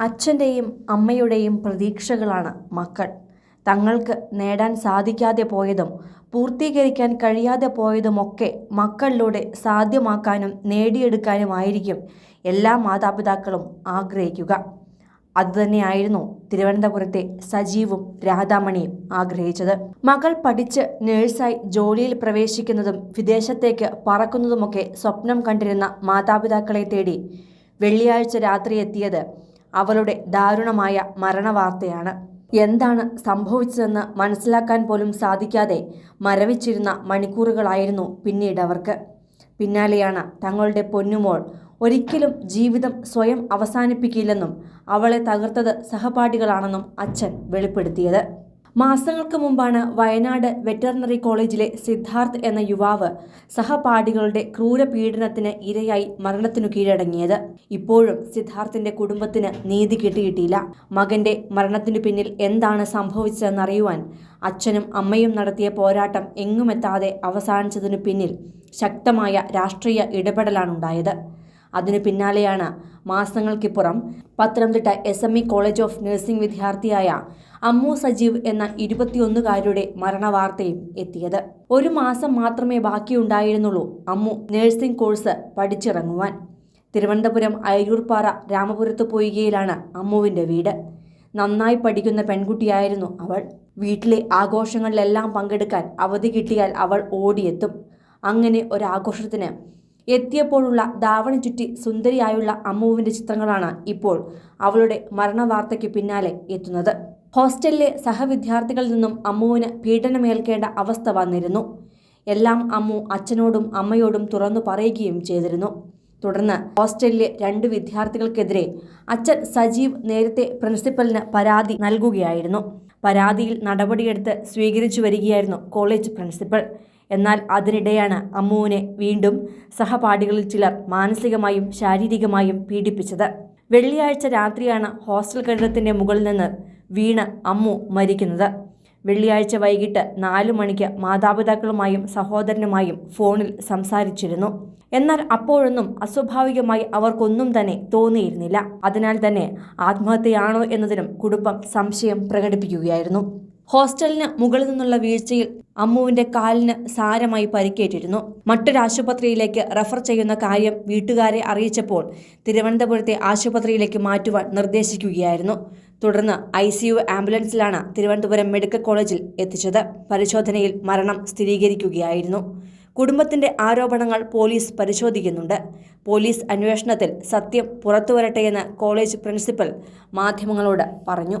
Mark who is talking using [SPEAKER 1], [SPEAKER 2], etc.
[SPEAKER 1] അച്ഛന്റെയും അമ്മയുടെയും പ്രതീക്ഷകളാണ് മക്കൾ. തങ്ങൾക്ക് നേടാൻ സാധിക്കാതെ പോയതും പൂർത്തീകരിക്കാൻ കഴിയാതെ പോയതുമൊക്കെ മക്കളിലൂടെ സാധ്യമാക്കാനും നേടിയെടുക്കാനുമായിരിക്കും എല്ലാ മാതാപിതാക്കളും ആഗ്രഹിക്കുക. അതുതന്നെയായിരുന്നു തിരുവനന്തപുരത്തെ സജീവും രാധാമണിയും ആഗ്രഹിച്ചത്. മകൾ പഠിച്ച് നേഴ്സായി ജോലിയിൽ പ്രവേശിക്കുന്നതും വിദേശത്തേക്ക് പറക്കുന്നതുമൊക്കെ സ്വപ്നം കണ്ടിരുന്ന മാതാപിതാക്കളെ തേടി വെള്ളിയാഴ്ച രാത്രി എത്തിയത് അവളുടെ ദാരുണമായ മരണവാർത്തയാണ്. എന്താണ് സംഭവിച്ചതെന്ന് മനസ്സിലാക്കാൻ പോലും സാധിക്കാതെ മരവിച്ചിരുന്ന മണിക്കൂറുകളായിരുന്നു പിന്നീട് അവർക്ക്. പിന്നാലെയാണ് തങ്ങളുടെ പൊന്നുമോൾ ഒരിക്കലും ജീവിതം സ്വയം അവസാനിപ്പിക്കില്ലെന്നും അവളെ തകർത്തത് സഹപാഠികളാണെന്നും അച്ഛൻ വെളിപ്പെടുത്തിയത്. മാസങ്ങൾക്ക് മുമ്പാണ് വയനാട് വെറ്ററിനറി കോളേജിലെ സിദ്ധാർത്ഥ് എന്ന യുവാവ് സഹപാഠികളുടെ ക്രൂരപീഡനത്തിന് ഇരയായി മരണത്തിനു കീഴടങ്ങിയത്. ഇപ്പോഴും സിദ്ധാർത്ഥിന്റെ കുടുംബത്തിന് നീതി കിട്ടിയിട്ടില്ല. മകന്റെ മരണത്തിനു പിന്നിൽ എന്താണ് സംഭവിച്ചതെന്നറിയുവാൻ അച്ഛനും അമ്മയും നടത്തിയ പോരാട്ടം എങ്ങുമെത്താതെ അവസാനിച്ചതിനു പിന്നിൽ ശക്തമായ രാഷ്ട്രീയ ഇടപെടലാണുണ്ടായത്. അതിനു പിന്നാലെയാണ് മാസങ്ങൾക്കിപ്പുറം Pathanamthitta S M E college of nursing വിദ്യാർത്ഥിയായ അമ്മു സജീവ് എന്ന ഇരുപത്തിയൊന്നുകാരുടെ മരണവാർത്തയും എത്തിയത്. ഒരു മാസം മാത്രമേ ബാക്കിയുണ്ടായിരുന്നുള്ളൂ അമ്മു നഴ്സിംഗ് കോഴ്സ് പഠിച്ചിറങ്ങുവാൻ. തിരുവനന്തപുരം അയരൂർപ്പാറ രാമപുരത്ത് പോയികയിലാണ് അമ്മുവിന്റെ വീട്. നന്നായി പഠിക്കുന്ന പെൺകുട്ടിയായിരുന്നു അവൾ. വീട്ടിലെ ആഘോഷങ്ങളിലെല്ലാം പങ്കെടുക്കാൻ അവധി കിട്ടിയാൽ അവൾ ഓടിയെത്തും. അങ്ങനെ ഒരാഘോഷത്തിന് എത്തിയപ്പോഴുള്ള ദാവണി ചുറ്റി സുന്ദരിയായുള്ള അമ്മുവിന്റെ ചിത്രങ്ങളാണ് ഇപ്പോൾ അവളുടെ മരണവാർത്തയ്ക്ക് പിന്നാലെ എത്തുന്നത്. ഹോസ്റ്റലിലെ സഹവിദ്യാർത്ഥികളിൽ നിന്നും അമ്മുവിന് പീഡനമേൽക്കേണ്ട അവസ്ഥ വന്നിരുന്നു. എല്ലാം അമ്മു അച്ഛനോടും അമ്മയോടും തുറന്നു പറയുകയും ചെയ്തിരുന്നു. തുടർന്ന് ഹോസ്റ്റലിലെ രണ്ട് വിദ്യാർത്ഥികൾക്കെതിരെ അച്ഛൻ സജീവ് നേരത്തെ പ്രിൻസിപ്പലിന് പരാതി നൽകുകയായിരുന്നു. പരാതിയിൽ നടപടിയെടുത്ത് സ്വീകരിച്ചു വരികയായിരുന്നു കോളേജ് പ്രിൻസിപ്പൽ. എന്നാൽ അതിനിടെയാണ് അമ്മുവിനെ വീണ്ടും സഹപാഠികളിൽ ചിലർ മാനസികമായും ശാരീരികമായും പീഡിപ്പിച്ചത്. വെള്ളിയാഴ്ച രാത്രിയാണ് ഹോസ്റ്റൽ കെട്ടിടത്തിന്റെ മുകളിൽ നിന്ന് വീണ് അമ്മു മരിക്കുന്നത്. വെള്ളിയാഴ്ച വൈകിട്ട് നാലു മണിക്ക് മാതാപിതാക്കളുമായും സഹോദരനുമായും ഫോണിൽ സംസാരിച്ചിരുന്നു. എന്നാൽ അപ്പോഴൊന്നും അസ്വാഭാവികമായി അവർക്കൊന്നും തന്നെ തോന്നിയിരുന്നില്ല. അതിനാൽ തന്നെ ആത്മഹത്യയാണോ എന്നതിനും കുടുംബം സംശയം പ്രകടിപ്പിക്കുകയായിരുന്നു. ഹോസ്റ്റലിന് മുകളിൽ നിന്നുള്ള വീഴ്ചയിൽ അമ്മുവിന്റെ കാലിന് സാരമായി പരിക്കേറ്റിരുന്നു. മറ്റൊരാശുപത്രിയിലേക്ക് റഫർ ചെയ്യുന്ന കാര്യം വീട്ടുകാരെ അറിയിച്ചപ്പോൾ തിരുവനന്തപുരത്തെ ആശുപത്രിയിലേക്ക് മാറ്റുവാൻ നിർദ്ദേശിക്കുകയായിരുന്നു. തുടർന്ന് ഐ സി യു ആംബുലൻസിലാണ് തിരുവനന്തപുരം മെഡിക്കൽ കോളേജിൽ എത്തിച്ചത്. പരിശോധനയിൽ മരണം സ്ഥിരീകരിക്കുകയായിരുന്നു. കുടുംബത്തിന്റെ ആരോപണങ്ങൾ പോലീസ് പരിശോധിക്കുന്നുണ്ട്. പോലീസ് അന്വേഷണത്തിൽ സത്യം പുറത്തുവരട്ടെയെന്ന് കോളേജ് പ്രിൻസിപ്പൽ മാധ്യമങ്ങളോട് പറഞ്ഞു.